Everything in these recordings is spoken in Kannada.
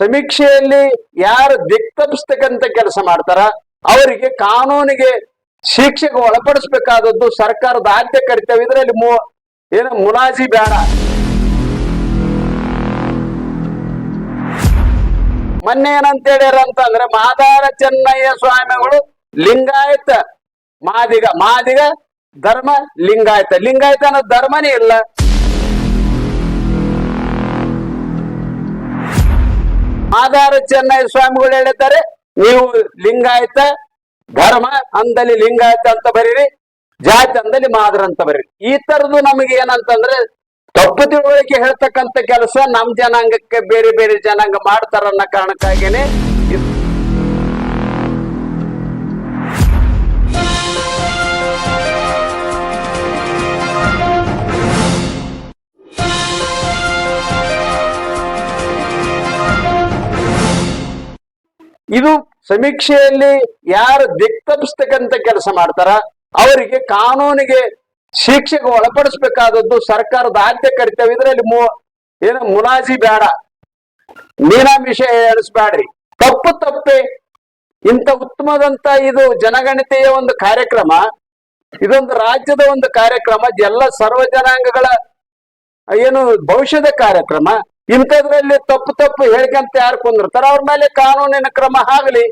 ಸಮೀಕ್ಷೆಯಲ್ಲಿ ಯಾರು ದಿಕ್ತಪ್ಪಿಸ್ತಕ್ಕಂತ ಕೆಲಸ ಮಾಡ್ತಾರ ಅವರಿಗೆ ಕಾನೂನಿಗೆ ಶಿಕ್ಷೆಗೆ ಒಳಪಡಿಸ್ಬೇಕಾದದ್ದು ಸರ್ಕಾರದ ಆದ್ಯ ಕರ್ತವ್ಯ. ಇದರಲ್ಲಿ ಮು, ಏನು ಮುಲಾಜಿ ಬೇಡ. ಮೊನ್ನೆ ಏನಂತ ಹೇಳ್ಯಾರ ಅಂತಂದ್ರೆ ಮಾದಾರ ಚೆನ್ನಯ್ಯ ಸ್ವಾಮಿಗಳು ಲಿಂಗಾಯತ, ಮಾದಿಗ ಮಾದಿಗ ಧರ್ಮ, ಲಿಂಗಾಯತ. ಲಿಂಗಾಯತ ಅನ್ನೋ ಧರ್ಮನೇ ಇಲ್ಲ. ಮಾದಾರ ಚೆನ್ನೈ ಸ್ವಾಮಿಗಳು ಹೇಳಿದ್ದಾರೆ. ನೀವು ಲಿಂಗಾಯತ, ಧರ್ಮ, ಅಂದಲ್ಲಿ ಲಿಂಗಾಯತ ಅಂತ ಬರೀರಿ, ಜಾತಿ ಅಂದಲ್ಲಿ ಮಾದರ ಅಂತ ಬರೀರಿ. ಈ ತರದ್ದು ನಮಗೆ ಏನಂತಂದ್ರೆ ತಪ್ಪು ತಿಳುವಳಿಕೆ ಹೇಳ್ತಕ್ಕಂಥ ಕೆಲಸ ನಮ್ ಜನಾಂಗಕ್ಕೆ ಬೇರೆ ಬೇರೆ ಜನಾಂಗ ಮಾಡ್ತಾರ ಅನ್ನೋ ಕಾರಣಕ್ಕಾಗಿನೇ ಇದು- ಸಮೀಕ್ಷೆಯಲ್ಲಿ ಯಾರು ಅಂತ ಕೆಲಸ ಮಾಡ್ತಾರ, ಅವರಿಗೆ ಕಾನೂನಿಗೆ ಶಿಕ್ಷೆಗೆ ಒಳಪಡಿಸ್ಬೇಕಾದದ್ದು ಸರ್ಕಾರದ ಆದ್ಯ ಕರ್ತವ್ಯ. ಇದರಲ್ಲಿ ಮು, ಏನು ಮುಲಾಜಿ ಬೇಡ ಮೀನಾಮಿಷ ಎಣಿಸ್ಬೇಡ್ರಿ ತಪ್ಪು ತಪ್ಪೆ. ಇಂಥ ಉತ್ತಮದಂತ ಇದು ಜನಗಣತಿಯ ಒಂದು ಕಾರ್ಯಕ್ರಮ, ಇದೊಂದು ರಾಜ್ಯದ ಒಂದು ಕಾರ್ಯಕ್ರಮ, ಎಲ್ಲ ಸರ್ವ ಜನಾಂಗಗಳ, ಏನು ಭವಿಷ್ಯದ ಕಾರ್ಯಕ್ರಮ. ಇಂಥದ್ರಲ್ಲಿ ತಪ್ಪು ತಪ್ಪು ಹೇಳ್ಕಂತ ಯಾರು ಕುಂದಿರ್ತಾರ ಅವ್ರ ಮೇಲೆ ಕಾನೂನಿನ ಕ್ರಮ ಆಗಲಿ.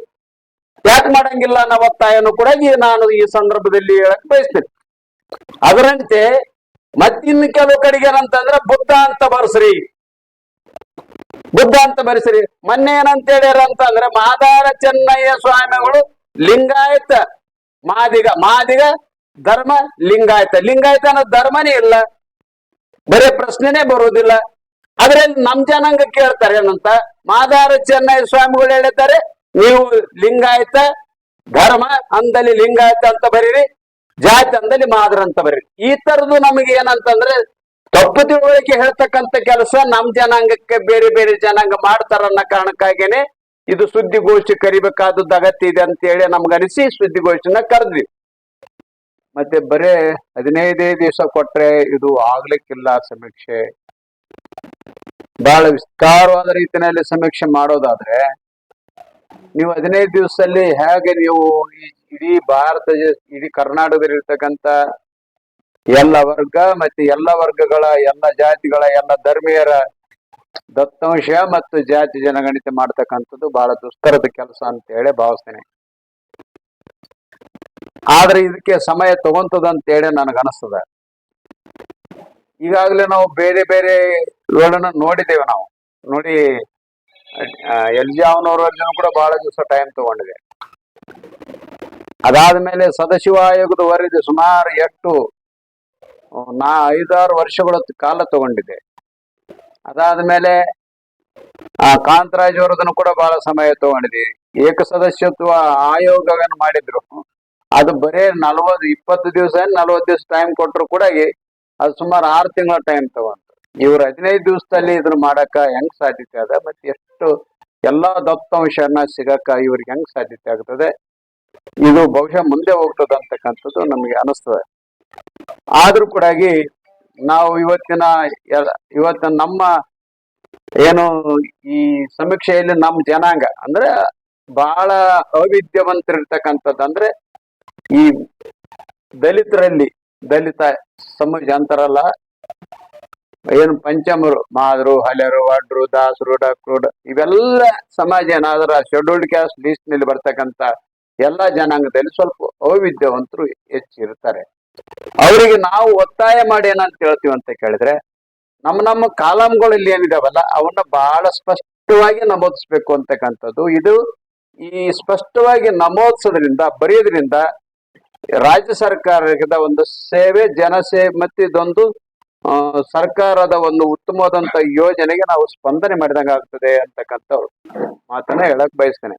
ಯಾಕೆ ಮಾಡಂಗಿಲ್ಲ ಅನ್ನೋ ಒತ್ತಾಯನು ಕೂಡ ಈ ನಾನು ಈ ಸಂದರ್ಭದಲ್ಲಿ ಹೇಳಕ್ ಬಯಸ್ತೇನೆ. ಅದರಂತೆ ಮತ್ತಿನ್ನು ಕೆಲವು ಕಡೆಗೆ ಏನಂತಂದ್ರೆ ಬುದ್ಧ ಅಂತ ಬರ್ಸ್ರಿ. ಬುದ್ಧ ಅಂತ ಬರೆಸ್ರಿ. ಮೊನ್ನೆ ಏನಂತ ಹೇಳ್ಯಾರ ಅಂತಂದ್ರೆ ಮಾದಾರ ಚೆನ್ನಯ್ಯ ಸ್ವಾಮಿಗಳು ಲಿಂಗಾಯತ. ಮಾದಿಗ ಮಾದಿಗ ಧರ್ಮ ಲಿಂಗಾಯತ. ಲಿಂಗಾಯತ ಅನ್ನೋ ಧರ್ಮನೇ ಇಲ್ಲ. ಬರೀ ಪ್ರಶ್ನೆನೇ ಬರುವುದಿಲ್ಲ. ಅದ್ರಲ್ಲಿ ನಮ್ ಜನಾಂಗ ಕೇಳ್ತಾರೆ ಏನಂತ? ಮಾದಾರ ಚೆನ್ನಯ್ಯ ಸ್ವಾಮಿಗಳು ಹೇಳಿದ್ದಾರೆ, ನೀವು ಲಿಂಗಾಯತ, ಧರ್ಮ, ಅಂದಲ್ಲಿ ಲಿಂಗಾಯತ ಅಂತ ಬರೀರಿ, ಜಾತಿ ಅಂದಲ್ಲಿ ಮಾದರ ಅಂತ ಬರೀರಿ. ಈ ತರದ್ದು ನಮಗೆ ಏನಂತಂದ್ರೆ ತಪ್ಪು ತಿಳುವಳಿಕೆ ಹೇಳ್ತಕ್ಕಂತ ಕೆಲಸ ನಮ್ ಜನಾಂಗಕ್ಕೆ ಬೇರೆ ಬೇರೆ ಜನಾಂಗ ಮಾಡ್ತಾರ ಅನ್ನೋ ಕಾರಣಕ್ಕಾಗೇನೆ ಇದು ಸುದ್ದಿಗೋಷ್ಠಿ ಕರಿಬೇಕಾದದ್ದು ಅಗತ್ಯ ಇದೆ ಅಂತ ಹೇಳಿ ನಮ್ಗನಿಸಿ ಸುದ್ದಿಗೋಷ್ಠಿನ ಕರೆದ್ವಿ. ಮತ್ತೆ ಬರೇ ಹದಿನೈದೇ ದಿವಸ ಕೊಟ್ರೆ ಇದು ಆಗ್ಲಿಕ್ಕಿಲ್ಲ ಸಮೀಕ್ಷೆ. ಬಹಳ ವಿಸ್ತಾರವಾದ ರೀತಿಯಲ್ಲಿ ಸಮೀಕ್ಷೆ ಮಾಡೋದಾದ್ರೆ, ನೀವು ಹದಿನೈದು ದಿವಸದಲ್ಲಿ ಹೇಗೆ ನೀವು ಇಡೀ ಭಾರತ ಇಡೀ ಕರ್ನಾಟಕದಲ್ಲಿ ಇರ್ತಕ್ಕಂತ ಎಲ್ಲ ವರ್ಗ ಮತ್ತೆ ಎಲ್ಲ ವರ್ಗಗಳ, ಎಲ್ಲ ಜಾತಿಗಳ, ಎಲ್ಲ ಧರ್ಮೀಯರ ದತ್ತಾಂಶ ಮತ್ತು ಜಾತಿ ಜನಗಣತಿ ಮಾಡ್ತಕ್ಕಂಥದ್ದು ಬಹಳ ದುಸ್ತರದ ಕೆಲಸ ಅಂತ ಹೇಳಿ ಭಾವಿಸ್ತೇನೆ. ಆದ್ರೆ ಇದಕ್ಕೆ ಸಮಯ ತಗೊಂತದ ಅಂತ ಹೇಳಿ ನನಗನಿಸ್ತದ ಈಗಾಗಲೇ ನಾವು ಬೇರೆ ಬೇರೆ ಇವುಗಳನ್ನ ನೋಡಿದ್ದೇವೆ ನಾವು. ನೋಡಿ ಎಲ್ ಜಿ ಕೂಡ ಬಹಳ ದಿವಸ ಟೈಮ್ ತಗೊಂಡಿದೆ. ಅದಾದ್ಮೇಲೆ ಸದಶಿವ ಆಯೋಗದ ವರದಿ ಸುಮಾರು ಎಷ್ಟು ನಾ, ಐದಾರು ವರ್ಷಗಳ ಕಾಲ ತಗೊಂಡಿದೆ. ಅದಾದ್ಮೇಲೆ ಆ, ಕಾಂತರಾಜ್ ಅವರದನ್ನು ಕೂಡ ಬಹಳ ಸಮಯ ತಗೊಂಡಿದೆ. ಏಕ ಸದಸ್ಯತ್ವ ಆಯೋಗವನ್ನು ಮಾಡಿದ್ರು. ಅದು ಬರೇ ನಲವತ್ತು, ಇಪ್ಪತ್ತು ದಿವಸ, ನಲವತ್ತು ದಿವಸ ಟೈಮ್ ಕೊಟ್ಟರು ಕೂಡ ಅದು ಸುಮಾರು ಆರು ತಿಂಗಳ ಟೈಮ್ ತಗೊಂತು ಇವ್ರು ಹದಿನೈದು ದಿವಸದಲ್ಲಿ ಇದನ್ನ ಮಾಡಕ ಹೆಂಗ್ ಸಾಧ್ಯತೆ ಅದ? ಮತ್ತೆ ಎಷ್ಟು ಎಲ್ಲಾ ದತ್ತಾಂಶನ ಸಿಗಕ್ಕ ಇವ್ರಿಗೆ ಹೆಂಗ್ ಸಾಧ್ಯತೆ ಆಗ್ತದೆ? ಇದು ಬಹುಶಃ ಮುಂದೆ ಹೋಗ್ತದ ಅಂತಕ್ಕಂಥದ್ದು ನಮಗೆ ಅನಿಸ್ತದೆ. ಆದ್ರೂ ಕೂಡ ನಾವು ಇವತ್ತಿನ ಇವತ್ತ ಇವತ್ತಿನ ನಮ್ಮ ಏನು ಈ ಸಮೀಕ್ಷೆಯಲ್ಲಿ ನಮ್ಮ ಜನಾಂಗ ಅಂದ್ರೆ ಬಹಳ ಅವಿದ್ಯವಂತರಿರ್ತಕ್ಕಂಥದ್ದು ಅಂದ್ರೆ ಈ ದಲಿತರಲ್ಲಿ, ದಲಿತ ಸಮಾಜ ಅಂತಾರಲ್ಲ ಏನು ಪಂಚಮರು, ಮಾದರು, ಹಲರು, ವಡ್ರು, ದಾಸರು, ಡಕ್ರು ಇವೆಲ್ಲ ಸಮಾಜ ಏನಾದ್ರ ಶೆಡ್ಯೂಲ್ಡ್ ಕ್ಯಾಸ್ಟ್ ಲಿಸ್ಟ್ನಲ್ಲಿ ಬರ್ತಕ್ಕಂತ ಎಲ್ಲಾ ಜನಾಂಗದಲ್ಲಿ ಸ್ವಲ್ಪ ಅವಿದ್ಯಾವಂತರು ಹೆಚ್ಚಿರ್ತಾರೆ. ಅವರಿಗೆ ನಾವು ಒತ್ತಾಯ ಮಾಡಿ ಏನಂತ ಹೇಳ್ತೀವಿ ಅಂತ ಕೇಳಿದ್ರೆ, ನಮ್ಮ ನಮ್ಮ ಕಾಲಂಗಳಲ್ಲಿ ಏನಿದಾವಲ್ಲ, ಅವನ್ನ ಬಹಳ ಸ್ಪಷ್ಟವಾಗಿ ನಮೂದಿಸ್ಬೇಕು ಅಂತಕ್ಕಂಥದ್ದು. ಇದು ಈ ಸ್ಪಷ್ಟವಾಗಿ ನಮೂದಿಸೋದ್ರಿಂದ, ಬರೆಯೋದ್ರಿಂದ ರಾಜ್ಯ ಸರ್ಕಾರದ ಒಂದು ಸೇವೆ, ಜನಸೇವೆ ಮತ್ತೆ ಇದೊಂದು ಸರ್ಕಾರದ ಒಂದು ಉತ್ತಮವಾದಂತ ಯೋಜನೆಗೆ ನಾವು ಸ್ಪಂದನೆ ಮಾಡಿದಂಗ ಆಗ್ತದೆ ಅಂತಕ್ಕಂಥ ಮಾತನ್ನ ಹೇಳಕ್ ಬಯಸ್ತೇನೆ.